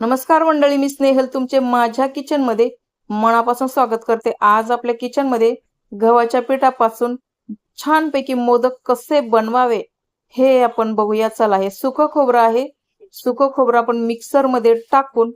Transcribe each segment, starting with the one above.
नमस्कार मंडळी मी स्नेहल तुमचे माझ्या किचनमध्ये मनापासून स्वागत करते. आज आपल्या किचनमध्ये गव्हाच्या पिठापासून छानपैकी मोदक कसे बनवावे हे आपण बघूया. चला हे सुकं खोबरं आहे. सुकं खोबरं आपण मिक्सरमध्ये टाकून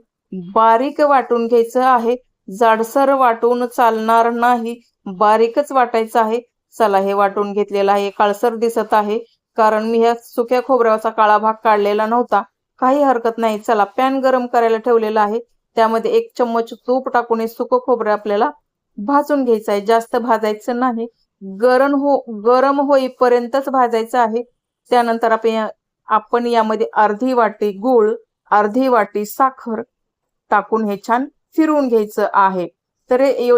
बारीक वाटून घ्यायचं आहे. जाडसर वाटून चालणार नाही. बारीकच वाटायचं आहे. चला हे वाटून घेतलेलं आहे. काळसर दिसत आहे. कारण मी ह्या सुक्या खोबऱ्याचा काळा भाग काढलेला नव्हता. काही हरकत नाही. चला पॅन गरम करायला ठेवलेला आहे. त्यामध्ये एक चम्मच तूप टाकून हे सुकं खोबरं आपल्याला भाजून घ्यायचं आहे. जास्त भाजायचं नाही. गरम हो गरम होईपर्यंतच भाजायचं आहे. त्यानंतर आपण आपण यामध्ये अर्धी वाटी गूळ अर्धी वाटी साखर टाकून हे छान फिरवून घ्यायचं आहे. तर हे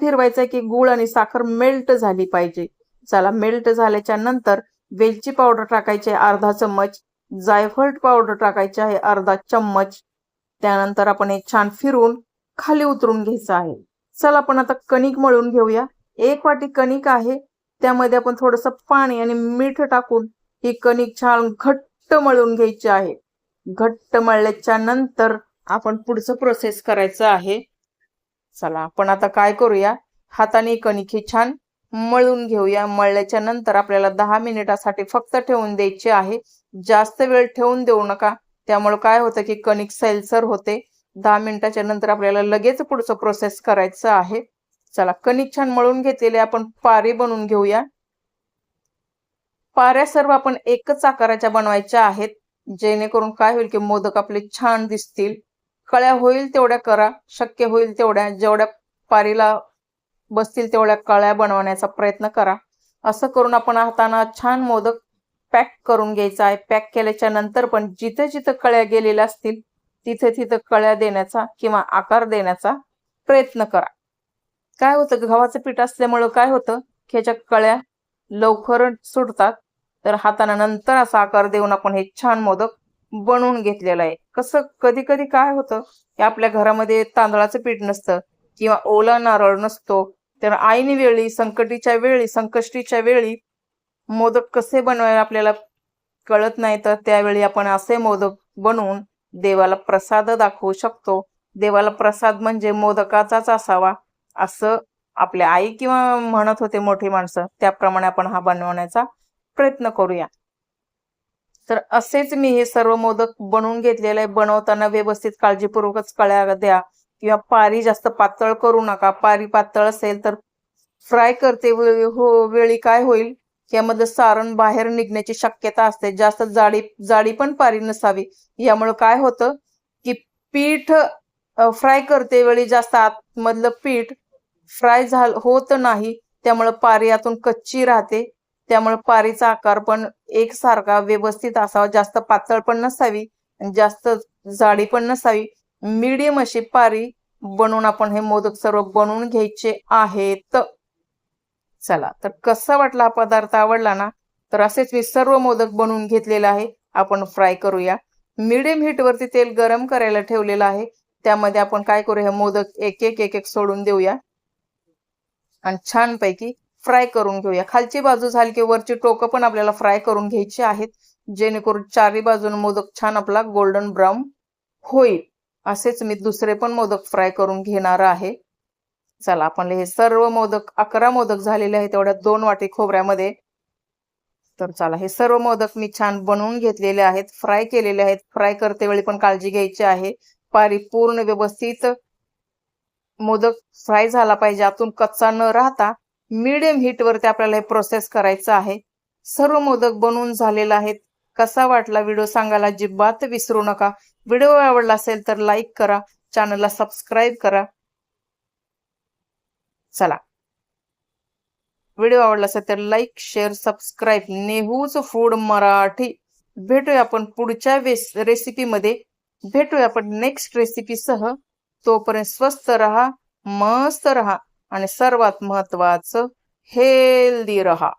फिरवायचं आहे की गूळ आणि साखर मेल्ट झाली पाहिजे. चला मेल्ट झाल्याच्यानंतर वेलची पावडर टाकायची आहे. अर्धा चम्मच. जायफळ पावडर टाकायची आहे अर्धा चम्मच. त्यानंतर आपण हे छान फिरून खाली उतरून घ्यायचं आहे. चला आपण आता कणिक मळून घेऊया. एक वाटी कणिक आहे. त्यामध्ये आपण थोडस पाणी आणि मीठ टाकून ही कणिक छान घट्ट मळून घ्यायची आहे. घट्ट मळल्याच्या नंतर आपण पुढचं प्रोसेस करायचं आहे. चला आपण आता काय करूया? हाताने कणिक ही छान मळून घेऊया. मळल्याच्या नंतर आपल्याला दहा मिनिटासाठी फक्त ठेवून द्यायची आहे. जास्त वेळ ठेवून देऊ नका. त्यामुळे काय होतं की कणिक सैलसर होते. दहा मिनिटाच्या नंतर आपल्याला लगेच पुढचं प्रोसेस करायचं आहे. चला कणिक छान मळून घेतलेले आपण पारी बनवून घेऊया. पाऱ्या सर्व आपण एकच आकाराच्या बनवायच्या आहेत. जेणेकरून काय होईल की मोदक आपले छान दिसतील. कळ्या होईल तेवढ्या करा शक्य होईल तेवढ्या. जेवढ्या पारीला बसतील तेवढ्या कळ्या बनवण्याचा प्रयत्न करा. असं करून आपण हाताना छान मोदक पॅक करून घ्यायचा आहे. पॅक केल्याच्यानंतर पण जिथे जिथं कळ्या गेलेल्या असतील तिथे तिथं कळ्या देण्याचा किंवा आकार देण्याचा प्रयत्न करा. काय होतं? गव्हाचं पीठ असल्यामुळं काय होतं? की ह्याच्या कळ्या लवकर सुटतात. तर हाताना नंतर असा आकार देऊन आपण हे छान मोदक बनवून घेतलेलं आहे. कसं? कधी कधी काय होतं? की आपल्या घरामध्ये तांदळाचं पीठ नसतं किंवा ओला नारळ नसतो. तर आईनी वेळी संकटीच्या वेळी संकष्टीच्या वेळी मोदक कसे बनवायला आपल्याला कळत नाही तर त्यावेळी आपण असे मोदक बनवून देवाला प्रसाद दाखवू शकतो. देवाला प्रसाद म्हणजे मोदकाचाच असावा असं आपल्या आई किंवा म्हणत होते मोठी माणसं त्याप्रमाणे आपण हा बनवण्याचा प्रयत्न करूया. तर असेच मी हे सर्व मोदक बनवून घेतलेले आहे. बनवताना व्यवस्थित काळजीपूर्वकच कळ्या द्या किंवा पारी जास्त पातळ करू नका. पारी पातळ असेल तर फ्राय करते हो वेळी काय होईल? यामधलं सारण बाहेर निघण्याची शक्यता असते. जास्त जाडी जाडी पण पारी नसावी. यामुळे काय होतं की पीठ फ्राय करते वेळी जास्त आतमधलं पीठ फ्राय झाल होत नाही. त्यामुळे पारी आतून कच्ची राहते. त्यामुळे पारीचा आकार पण एकसारखा व्यवस्थित असावा. जास्त पातळ पण नसावी जास्त जाडी पण नसावी. मीडियम अशी पारी बनवून आपण हे मोदक सर्व बनवून घ्यायचे आहेत. चला तर कसा वाटला हा पदार्थ? आवडला ना? तर असेच मी सर्व मोदक बनवून घेतलेला आहे. आपण फ्राय करूया. मिडियम हीट वरती तेल गरम करायला ठेवलेलं आहे. त्यामध्ये आपण काय करूया? हे मोदक एक एक एक एक सोडून देऊया. आणि छानपैकी फ्राय करून घेऊया. खालची बाजू झाली की वरची टोकं पण आपल्याला फ्राय करून घ्यायची आहेत. जेणेकरून चारही बाजून मोदक छान आपला गोल्डन ब्राऊन होईल. असेच मी दुसरे पण मोदक फ्राय करून घेणार आहे. चला आपण हे सर्व मोदक अकरा मोदक झालेले आहेत तेवढ्या दोन वाटी खोबऱ्यामध्ये. तर चला हे सर्व मोदक मी छान बनवून घेतलेले आहेत फ्राय केलेले आहेत. फ्राय करते वेळी पण काळजी घ्यायची आहे. पारी पूर्ण व्यवस्थित मोदक फ्राय झाला पाहिजे आतून कच्चा न राहता मिडियम हीट वरती आपल्याला हे प्रोसेस करायचं आहे. सर्व मोदक बनवून झालेला आहेत. कसा वाटला व्हिडिओ सांगायला अजिबात विसरू नका. व्हिडिओ आवडला असेल तर लाईक करा चॅनलला सबस्क्राईब करा. चला. व्हिडिओ आवडला असेल तर लाईक शेअर सबस्क्राईब नेहूच फूड मराठी. भेटूया आपण पुढच्या रेसिपीमध्ये भेटूया आपण नेक्स्ट रेसिपीसह तोपर्यंत स्वस्त रहा मस्त रहा आणि सर्वात महत्वाचं हेल्दी रहा.